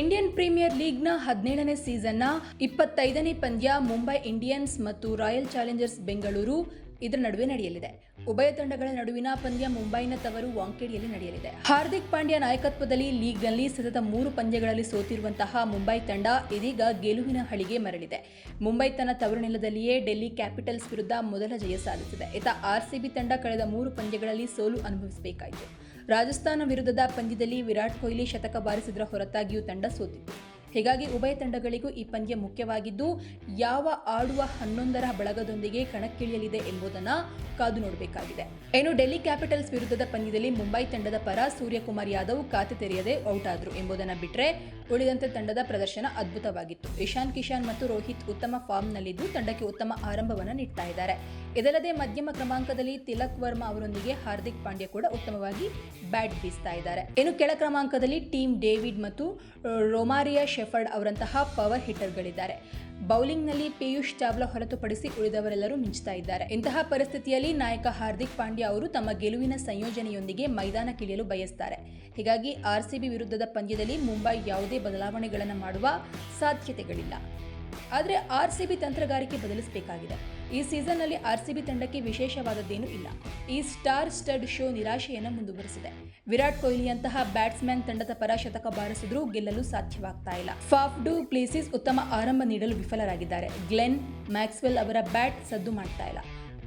Indian premier ಲೀಗ್ನ ಹದಿನೇಳನೇ ಸೀಸನ್ನ ಇಪ್ಪತ್ತೈದನೇ ಪಂದ್ಯ ಮುಂಬೈ ಇಂಡಿಯನ್ಸ್ ಮತ್ತು ರಾಯಲ್ ಚಾಲೆಂಜರ್ಸ್ ಬೆಂಗಳೂರು ಇದರ ನಡುವೆ ನಡೆಯಲಿದೆ. ಉಭಯ ತಂಡಗಳ ನಡುವಿನ ಪಂದ್ಯ ಮುಂಬೈನ ತವರು ವಾಂಕೇಡಿಯಲ್ಲಿ ನಡೆಯಲಿದೆ. ಹಾರ್ದಿಕ್ ಪಾಂಡ್ಯ ನಾಯಕತ್ವದಲ್ಲಿ ಲೀಗ್ನಲ್ಲಿ ಸತತ ಮೂರು ಪಂದ್ಯಗಳಲ್ಲಿ ಸೋತಿರುವಂತಹ ಮುಂಬೈ ತಂಡ ಇದೀಗ ಗೆಲುವಿನ ಹಳಿಗೆ ಮರಳಿದೆ. ಮುಂಬೈ ತನ್ನ ತವರು ನೆಲದಲ್ಲಿಯೇ ಡೆಲ್ಲಿ ಕ್ಯಾಪಿಟಲ್ಸ್ ವಿರುದ್ಧ ಮೊದಲ ಜಯ ಸಾಧಿಸಿದೆ. ಇತ ಆರ್ಸಿಬಿ ತಂಡ ಕಳೆದ ಮೂರು ಪಂದ್ಯಗಳಲ್ಲಿ ಸೋಲು ಅನುಭವಿಸಬೇಕಾಯಿತು. ರಾಜಸ್ಥಾನ ವಿರುದ್ಧದ ಪಂದ್ಯದಲ್ಲಿ ವಿರಾಟ್ ಕೊಹ್ಲಿ ಶತಕ ಬಾರಿಸಿದರ ಹೊರತಾಗಿಯೂ ತಂಡ ಸೋತಿತ್ತು. ಹೀಗಾಗಿ ಉಭಯ ತಂಡಗಳಿಗೂ ಈ ಪಂದ್ಯ ಮುಖ್ಯವಾಗಿದ್ದು, ಯಾವ ಆಡುವ ಹನ್ನೊಂದರ ಬಳಗದೊಂದಿಗೆ ಕಣಕ್ಕಿಳಿಯಲಿದೆ ಎಂಬುದನ್ನ ಕಾದು ನೋಡಬೇಕಾಗಿದೆ. ಇನ್ನು ಡೆಲ್ಲಿ ಕ್ಯಾಪಿಟಲ್ಸ್ ವಿರುದ್ಧದ ಪಂದ್ಯದಲ್ಲಿ ಮುಂಬೈ ತಂಡದ ಪರ ಸೂರ್ಯಕುಮಾರ್ ಯಾದವ್ ಖಾತೆ ತೆರೆಯದೆ ಔಟ್ ಆದರು ಎಂಬುದನ್ನು ಬಿಟ್ಟರೆ ಉಳಿದಂತೆ ತಂಡದ ಪ್ರದರ್ಶನ ಅದ್ಭುತವಾಗಿತ್ತು. ಇಶಾನ್ ಕಿಶಾನ್ ಮತ್ತು ರೋಹಿತ್ ಉತ್ತಮ ಫಾರ್ಮ್ನಲ್ಲಿದ್ದು ತಂಡಕ್ಕೆ ಉತ್ತಮ ಆರಂಭವನ್ನು ನೀಡ್ತಾ ಇದ್ದಾರೆ. ಇದಲ್ಲದೆ ಮಧ್ಯಮ ಕ್ರಮಾಂಕದಲ್ಲಿ ತಿಲಕ್ ವರ್ಮಾ ಅವರೊಂದಿಗೆ ಹಾರ್ದಿಕ್ ಪಾಂಡ್ಯ ಕೂಡ ಉತ್ತಮವಾಗಿ ಬ್ಯಾಟ್ ಬೀಸ್ತಾ ಇದ್ದಾರೆ. ಇನ್ನು ಕೆಳ ಕ್ರಮಾಂಕದಲ್ಲಿ ಟೀಮ್ ಡೇವಿಡ್ ಮತ್ತು ರೊಮಾರಿಯಾ ಶೆಫರ್ಡ್ ಅವರಂತಹ ಪವರ್ ಹಿಟ್ಟರ್ಗಳಿದ್ದಾರೆ. ಬೌಲಿಂಗ್ನಲ್ಲಿ ಪಿಯೂಷ್ ಚಾವ್ಲಾ ಹೊರತುಪಡಿಸಿ ಉಳಿದವರೆಲ್ಲರೂ ಮಿಂಚ್ತಾ ಇದ್ದಾರೆ. ಇಂತಹ ಪರಿಸ್ಥಿತಿಯಲ್ಲಿ ನಾಯಕ ಹಾರ್ದಿಕ್ ಪಾಂಡ್ಯ ಅವರು ತಮ್ಮ ಗೆಲುವಿನ ಸಂಯೋಜನೆಯೊಂದಿಗೆ ಮೈದಾನಕ್ಕಿಳಿಯಲು ಬಯಸ್ತಾರೆ. ಹೀಗಾಗಿ ಆರ್ಸಿಬಿ ವಿರುದ್ಧದ ಪಂದ್ಯದಲ್ಲಿ ಮುಂಬೈ ಯಾವುದೇ ಬದಲಾವಣೆಗಳನ್ನು ಮಾಡುವ ಸಾಧ್ಯತೆಗಳಿಲ್ಲ. ಆದರೆ ಆರ್ ಸಿ ಬಿ ತಂತ್ರಗಾರಿಕೆ ಬದಲಿಸಬೇಕಾಗಿದೆ. ಈ ಸೀಸನ್ನಲ್ಲಿ ಆರ್ ಸಿ ಬಿ ತಂಡಕ್ಕೆ ವಿಶೇಷವಾದದ್ದೇನೂ ಇಲ್ಲ. ಈ ಸ್ಟಾರ್ ಸ್ಟಡ್ ಶೋ ನಿರಾಶೆಯನ್ನು ಮುಂದುವರೆಸಿದೆ. ವಿರಾಟ್ ಕೊಹ್ಲಿಯಂತಹ ಬ್ಯಾಟ್ಸ್ಮನ್ ತಂಡದ ಪರ ಶತಕ ಬಾರಿಸಿದ್ರೂ ಗೆಲ್ಲಲು ಸಾಧ್ಯವಾಗ್ತಾ ಇಲ್ಲ. ಫಾಫ್ ಡು ಪ್ಲೇಸಿಸ್ ಉತ್ತಮ ಆರಂಭ ನೀಡಲು ವಿಫಲರಾಗಿದ್ದಾರೆ. ಗ್ಲೆನ್ ಮ್ಯಾಕ್ಸ್ವೆಲ್ ಅವರ ಬ್ಯಾಟ್ ಸದ್ದು ಮಾಡ್ತಾ ಇಲ್ಲ.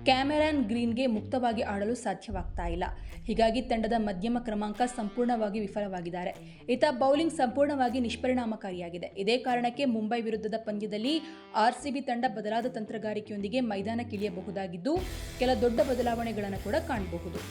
ಕ್ಯಾಮೆರಾನ್ ಗ್ರೀನ್ಗೆ ಮುಕ್ತವಾಗಿ ಆಡಲು ಸಾಧ್ಯವಾಗ್ತಾ ಇಲ್ಲ. ಹೀಗಾಗಿ ತಂಡದ ಮಧ್ಯಮ ಕ್ರಮಾಂಕ ಸಂಪೂರ್ಣವಾಗಿ ವಿಫಲವಾಗಿದ್ದಾರೆ. ಈತ ಬೌಲಿಂಗ್ ಸಂಪೂರ್ಣವಾಗಿ ನಿಷ್ಪರಿಣಾಮಕಾರಿಯಾಗಿದೆ. ಇದೇ ಕಾರಣಕ್ಕೆ ಮುಂಬೈ ವಿರುದ್ಧದ ಪಂದ್ಯದಲ್ಲಿ ಆರ್ಸಿಬಿ ತಂಡ ಬದಲಾದ ತಂತ್ರಗಾರಿಕೆಯೊಂದಿಗೆ ಮೈದಾನಕ್ಕಿಳಿಯಬಹುದಾಗಿದ್ದು, ಕೆಲ ದೊಡ್ಡ ಬದಲಾವಣೆಗಳನ್ನು ಕೂಡ ಕಾಣಬಹುದು.